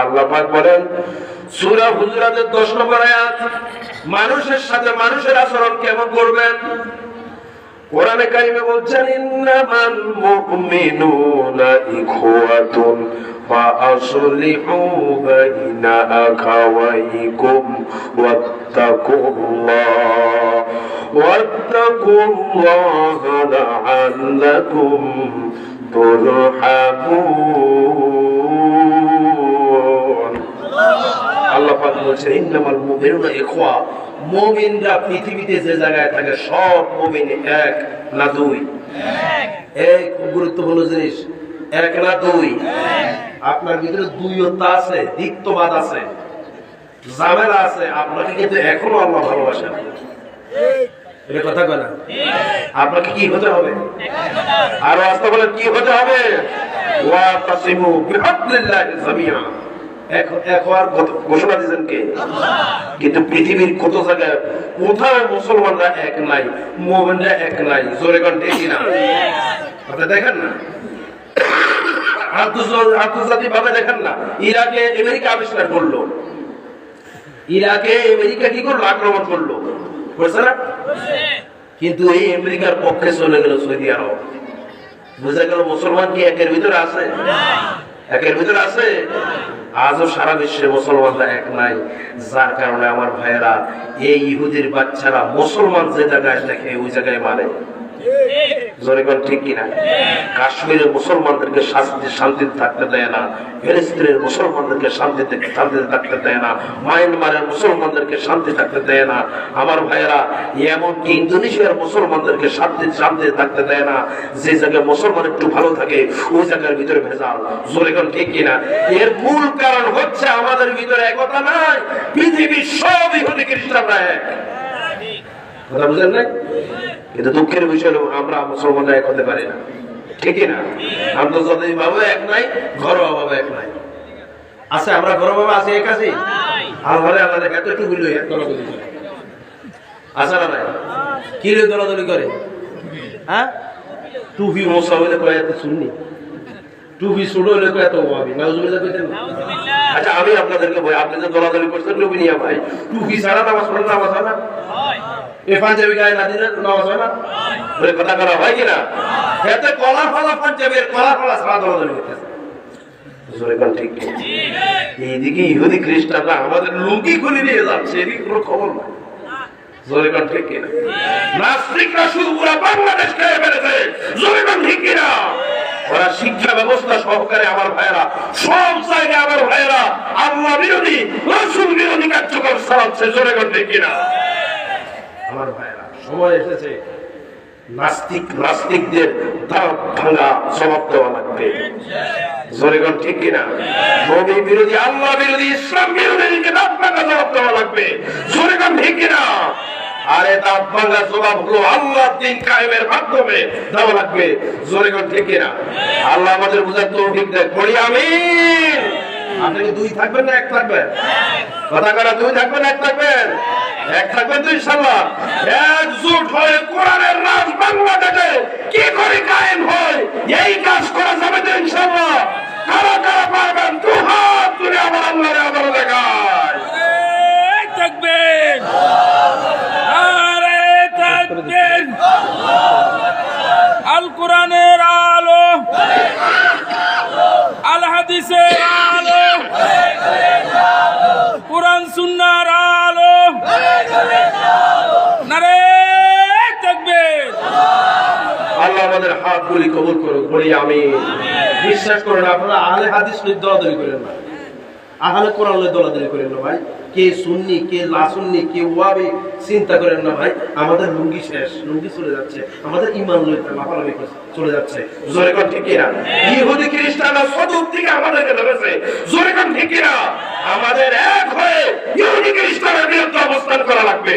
আল্লাহ বলেন, সূরা হুজুরাতের 10 নম্বর আয়াত, মানুষের সাথে মানুষের আচরণ কেমন করবেন? কোরআনে কারিমে বলছেন, ইন্নামাল মুমিনুনা ইখওয়াতুন বাইনা আখাওয়াইকুম ওয়াত্তাকুল্লাহ ওয়াত্তাকুল্লাহ লাআল্লাকুম বলছেন পৃথিবীতে যে জায়গায় থাকে, সব মুমিন এক না দুই? খুব গুরুত্বপূর্ণ জিনিস। এক না দুই? আপনার ভিতরে দুইয়তা আছে দ্বিত্ববাদ আছে, ঝামেলা আছে। আপনাকে কিন্তু এখনও আল্লাহ ভালোবাসেন এটা কথা কয় না? আপনাকে কি হতে হবে? আর রাস্তা বলে কি হতে হবে? এক- এক ঘোষণা দিয়েছেন কে? কিন্তু পৃথিবীর কত জায়গায় মুসলমানরা এক নাই এক নাই, জোরে না আপনি দেখেন না? ইরাকে কি করল? আক্রমণ করল। না? কিন্তু এই আমেরিকার পক্ষে চলে গেল সৌদি আরব। বোঝা গেল মুসলমান কি একের ভিতরে আছে? একের ভিতরে আছে? আজও সারা বিশ্বে মুসলমানরা এক নাই। যার কারণে আমার ভাইয়েরা, এই ইহুদির বাচ্চারা মুসলমান যে জায়গায় দেখে ওই জায়গায় মানে জোরে ঠিক কিনা? কাশ্মীরের মুসলমানদেরকে শান্তি শান্তিতে থাকতে দেয় না। ফিলিস্তিনের মুসলমানদেরকে শান্তিতে শান্তিতে থাকতে দেয় না। মায়ানমারের মুসলমানদেরকে শান্তি থাকতে দেয় না। আমার ভাইয়েরা এমনকি ইন্দোনেশিয়ার মুসলমানদেরকে শান্তি শান্তিতে থাকতে দেয় না? যে জায়গায় মুসলমান একটু ভালো থাকে, ওই জায়গার ভিতরে ভেজাল। জোরে কোন ঠিক কিনা? এর মূল কারণ হচ্ছে আমাদের ভিতরে একতা নাই। পৃথিবীর সব ইহুদি খ্রিস্টানরা এক। কথা বুঝেন না কিন্তু দুঃখের বিষয় হলো আমরা মুসলমানরা এক হতে পারি না। ঠিকই না? আন্তর্জাতিক ভাবে এক নাই ঘরোয়া ভাবে এক নাই। আছে আমরা ঘরোয়া ভাবে আছি এক আছি? আল্লাহ আল্লাহ এত একটু গুলি এক দলাদলি করে। আছে না নাই কি রে দলাদলি করে? হ্যাঁ? টুপি মোসা হইলে কয় এত শুননি টুপি সুড়ো হইলে কয় এত ওয়াবি? নাউজুবিল্লাহ কইতেন আচ্ছা আমি আপনাদেরকে বলি আপনি যে দলাদলি করছেন টুপি নিয়ে ভাই টুপি ছাড়া নামাজ পড়েন নামাজ হয় না? এই কথা কিনা কলা ফলা কলা? এইদিকে ইহুদি খ্রিস্টানরা আমাদের লুঙ্গি খুলে নিয়ে যাচ্ছে, এদিকে কোনো খবর নাই। পুরো ওরা শিক্ষা ব্যবস্থা সহকারে আমার ভাইয়েরা, সব জায়গায় আমার ভাইয়েরা আল্লাহ বিরোধী, রসুল বিরোধী কার্যক্রম চালাচ্ছে। জোরে ঠিক কিনা আমার ভাইয়েরা সময় এসেছে। নাস্তিক, নাস্তিকদের দাঁত ভাঙা জবাব দেওয়া লাগবে। জোরেগণ ঠিক কিনা? নবী বিরোধী, আল্লাহ বিরোধী, ইসলাম বিরোধীকে দাঁত ভাঙা জবাব দেওয়া লাগবে। জোরেগণ ঠিক কিনা? আরে দাঁত ভাঙা জবাব হলো আল্লাহ দিন কায়েমের মাধ্যমে দেওয়া লাগবে। জোরেগণ ঠিক কিনা? আল্লাহ আমাদের বুঝার তৌফিক দেয় পড়ি আমিন। আপনি দুই থাকবেন না এক থাকবেন? কথা করা দুই থাকবেন এক থাকবেন? এক থাকবেন তো ইনশাল্লাহ একজোট হয়ে কোরআনের রাজ বাংলাদেশে কি করে কায়েম হয় এই কাজ করা যাবে তো ইনশাল্লাহ কারা কারা পারবেন দু হাত তুলে আমার আল্লাহরে আবার দেখায় থাকবেন আরে থাকবেন আল কোরআনের আলো আল হাদিসের আলো কোরআন সুন্নার আলো নারে থাকবেন আল্লাহ আমাদের হাতগুলি কবুল করুক বলি আমি বিশ্বাস করেন আপনারা আহলে হাদিস দলাদলি করেন না। আহলে কোরআন দলাদলি করেন না ভাই। কে সুন্নি কে লাসুন্নি কে ওয়াবি চিন্তা করেন না ভাই। আমাদের লুঙ্গি শেষ লুঙ্গি চলে যাচ্ছে। আমাদের ইমান লাফালাফি চলে যাচ্ছে। জোরে কোন ঠিক ইহুদি খ্রিস্টানরা সদুপ থেকে আমাদেরকে ধরেছে। জোরে কোন ঠিক আমাদের এক হয়ে ইহুদি খ্রিস্টানের বিরুদ্ধে অবস্থান করা লাগবে।